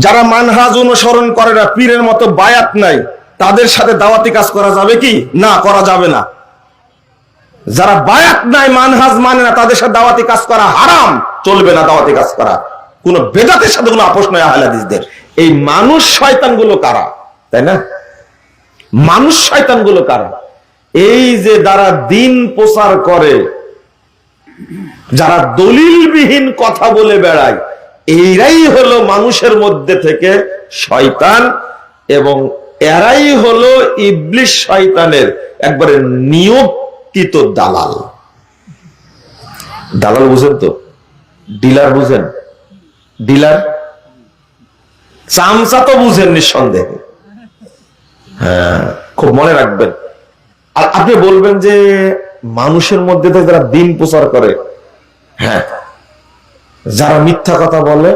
যারা মানহাজ অনুসরণ করে না, পীরের মতো বায়াত নাই, তাদের সাথে দাওয়াতি কাজ করা যাবে কি? না, করা যাবে না। যারা বায়াত নাই, মানহাজ মানে না, তাদের সাথে দাওয়াতি কাজ করা হারাম, চলবে না দাওয়াতি কাজ করা। কোন বেদাতের সাথে কোনো আপোষ নয় আহলাদিসদের। এই মানুষ শয়তানগুলো কারা? তাই না? মানুষ শয়তানগুলো কারা? এই যে যারা দিন প্রচার করে, যারা দলিলবিহীন কথা বলে বেড়ায় এইরাই হলো মানুষের মধ্যে থেকে শয়তান এবং এরাই হলো ইবলিশ শয়তানের একবারে নিয়োগকৃত দালাল। দালাল বুঝেন তো? ডিলার বুঝেন? ডিলার? চামচা তো বুঝেন নিঃসন্দেহে। হ্যাঁ খুব মনে রাখবেন। আর আপনি বলবেন যে মানুষের মধ্যে যারা দিন প্রচার করে হ্যাঁ যারা মিথ্যা কথা বলে,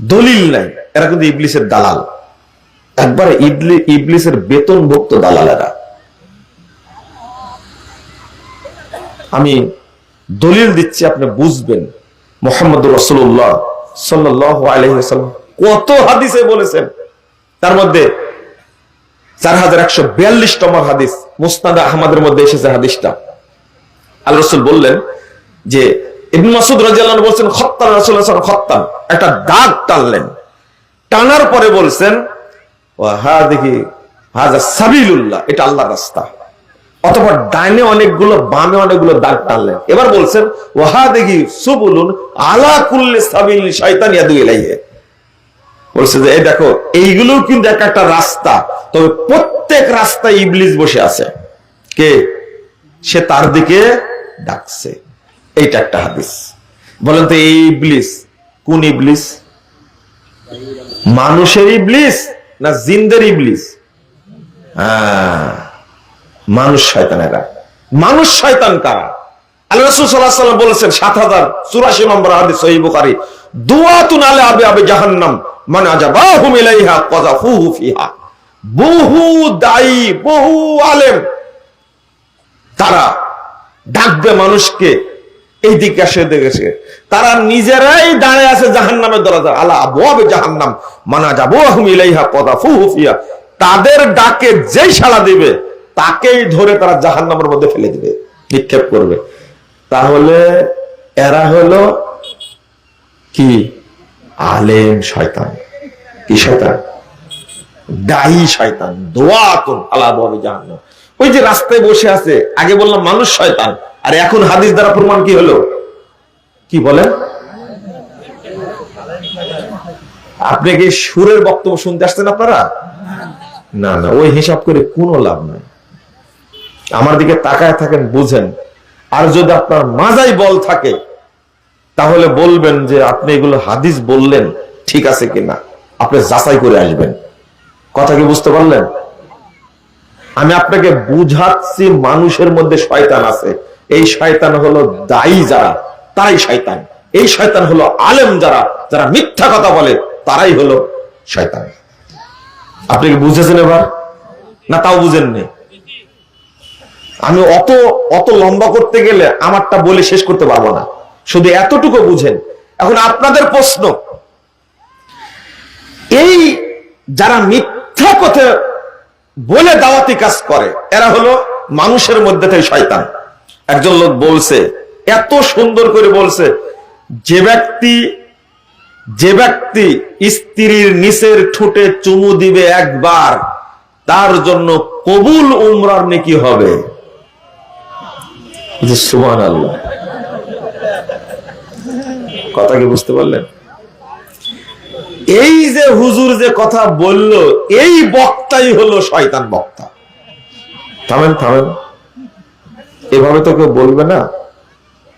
দলিল নাই। এরা কিন্তু ইবলিসের দালাল। একবারে ইবলি, ইবলিসের বেতনভুক্ত দালালেরা। আমি দলিল দিচ্ছি, আপনি বুঝবেন। মোহাম্মদ রসুল্লাহ সাল্লাহ আলহিহাল্লাম কত হাদিসে বলেছেন। তার মধ্যে চার হাজার একশো বিয়াল্লিশ নম্বর হাদিস মুস্তাদ আহমদের মধ্যে এসেছে হাদিসটা। আল রসুল বললেন যে ইবন রাজিয়াল্লাহ বলছেন, খত্তান রাসুল খত্তান একটা দাগ টানলেন। টানার পরে বলছেন দেখি হাজা সাবিলুল্লাহ এটা রাস্তা। অনেকগুলো, বামে অনেকগুলো দাগ টানলেন। এবার বলছেন ওহা দেখি সুবুলুন আলা সাবিল শয়তান ইয়াদু বলছে যে, এই দেখো এইগুলো কিন্তু এক একটা রাস্তা। তবে প্রত্যেক রাস্তায় ইবলিস বসে আছে। কে? সে তার দিকে ডাকছে। এইটা একটা হাদিস। বলেন তো, এই ইবলিস, কোন ইবলিস? মানুষের ইবলিস না জিন্দের ইবলিস? হ্যাঁ মানুষ শয়তানেরা। মানুষ শয়তান কারা? আল্লাহ রাসূল সাল্লাল্লাহু আলাইহি ওয়াসাল্লাম বলেছেন 7084 নম্বর হাদিস, সহিহ বুখারী দুআতুন আলা আবি আবি জাহান্নাম, মান আজাবাহুম ইলাইহা কাযাফুহু ফিহা। বহু দায়ী, বহু আলেম, তারা ডাকবে মানুষকে এই দিকে সে দেখেছে। তারা নিজেরাই দাঁড়িয়ে আছে জাহান্নামের দরজা। আলা আবওয়াবে জাহান্নাম। মানা যাবুহুম ইলাইহা কাযাফুহু ফিহা। তাদের ডাকে যেই সাড়া দিবে, তাকেই ধরে তারা জাহান্নামের মধ্যে ফেলে দিবে। নিক্ষেপ করবে। তাহলে এরা হলো কি? আলেম শয়তান। কি শয়তান? দায়ী শয়তান। দোয়াতুন আলা বাবে জাহান্নাম। ওই যে রাস্তায় বসে আছে, আগে বললাম মানুষ শয়তান। আর এখন হাদিস দ্বারা প্রমাণ কি হলো? কি বলেন? আপনি কি সুরের বক্তব্য শুনতে আসছেন আপনারা? না না, ওই হিসাব করে কোনো লাভ নাই। আমার দিকে তাকায় থাকেন, বুঝেন। আর যদি আপনার মাজাই বল থাকে, তাহলে বলবেন যে আপনি এগুলো হাদিস বললেন, ঠিক আছে কিনা? আপনি যাচাই করে আসবেন। কথা কি বুঝতে পারলেন? আমি আপনাকে বুঝাচ্ছি, মানুষের মধ্যে শয়তান আছে। এই শয়তান হলো দায়ী যারা, তারাই শয়তান। এই শয়তান হলো আলেম যারা যারা মিথ্যা কথা বলে, তারাই হলো শয়তান। আপনি কি বুঝেছেন এবার? না, তাও বুঝেননি। আমি অত অত লম্বা করতে গেলে আমারটা বলে শেষ করতে পারব না। শুধু এতটুকু বুঝেন। এখন আপনাদের প্রশ্ন, এই যারা মিথ্যা কথা বলে দাওয়াতি কাজ করে, এরা হলো মানুষের মধ্যে থেকে শয়তান। একজন লোক বলছে, এত সুন্দর করে বলছে, যে ব্যক্তি যে ব্যক্তি স্ত্রীর নিচের ঠোঁটে চুমু দিবে একবার, তার জন্য কবুল উমরার নেকি হবে। কথা কি বুঝতে পারলেন? এই যে হুজুর যে কথা বলল, এই বক্তাই হলো শয়তান বক্তা। থামেন থামেন। এভাবে তো কেউ বলবে না।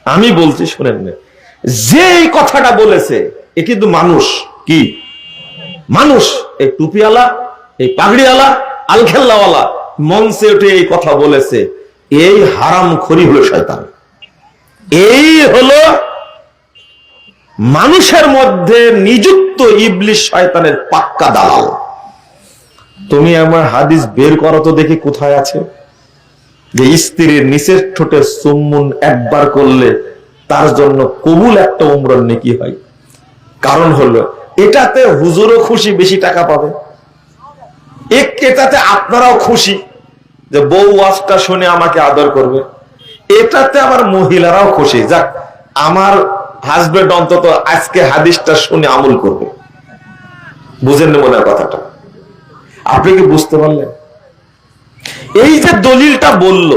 আমি বলছি, শুনেন না। যে এই কথাটা বলেছে, এ কিন্তু মানুষ। কি? মানুষ। এই টুপিওয়ালা, এই পাগড়িওয়ালা, আলখেল্লাওয়ালা, মঞ্চে উঠে এই কথা বলেছে। এই হারাম খড়ি হলো শয়তান। এই হলো মানুষের মধ্যে নিযুক্ত ইবলিশ শয়তানের পাক্কা দালাল। তুমি আমার হাদিস বের করো তো দেখি কোথায় আছে। যে স্ত্রীর নিচের ঠোঁটে চুম্বন একবার করলে তার জন্য কবুল একটা উমরন নেকি হয়। কারণ হলো, এটাতে হুজুরও খুশি, বেশি টাকা পাবে। এক এটাতে আপনারাও খুশি যে বউ ওয়াজটা শুনে আমাকে আদর করবে। এটাতে আমার মহিলারাও খুশি। যাক, আমার হাজবেন্ড অন্তত আজকে হাদিসটা শুনে আমল করবে। বুঝেন মনে কথাটা? আপনি কি বুঝতে পারলেন? এই যে দলিলটা বলল